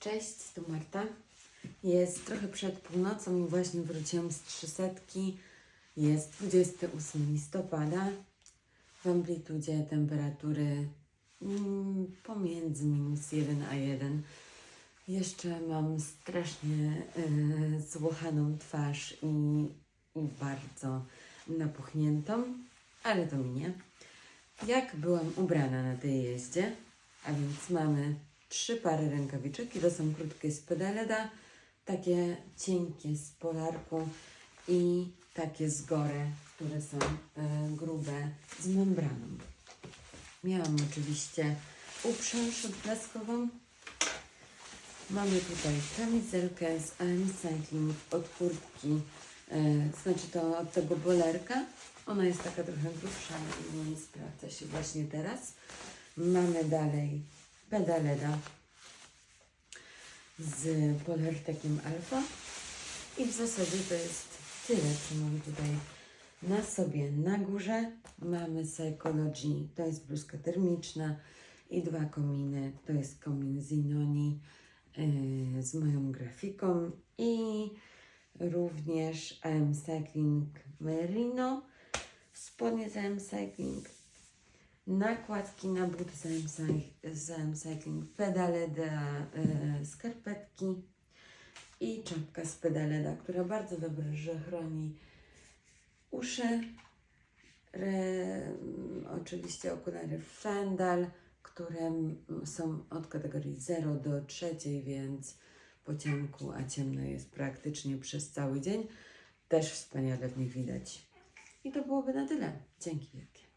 Cześć, tu Marta. Jest trochę przed północą i właśnie wróciłam z trzysetki. Jest 28 listopada. W amplitudzie temperatury mm, pomiędzy minus 1 a 1. Jeszcze mam strasznie y, złochaną twarz i, i bardzo napuchniętą, ale to minie. Jak byłam ubrana na tej jeździe, a więc mamy trzy pary rękawiczek i to są krótkie z pedaleda, takie cienkie z polarku i takie z gory, które są e, grube z membraną. Miałam oczywiście uprząż odblaskową. Mamy tutaj kamizelkę z AM Cycling od kurtki, e, znaczy to od tego bolerka. Ona jest taka trochę grubsza i nie sprawdza się właśnie teraz. Mamy dalej pedaleda z polartekiem alfa. I w zasadzie to jest tyle, co mam tutaj na sobie. Na górze mamy Psychology, to jest bluzka termiczna i dwa kominy. To jest komin Zinoni yy, z moją grafiką i również AM Cycling Merino, spodnie z AM Cycling, nakładki na buty z Cycling, pedaleda, yy, skarpetki i czapka z pedaleda, która bardzo dobrze chroni uszy. Re, oczywiście okulary Fendal, które są od kategorii 0 do 3, więc po ciemku, a ciemno jest praktycznie przez cały dzień. Też wspaniale w nich widać. I to byłoby na tyle. Dzięki wielkie.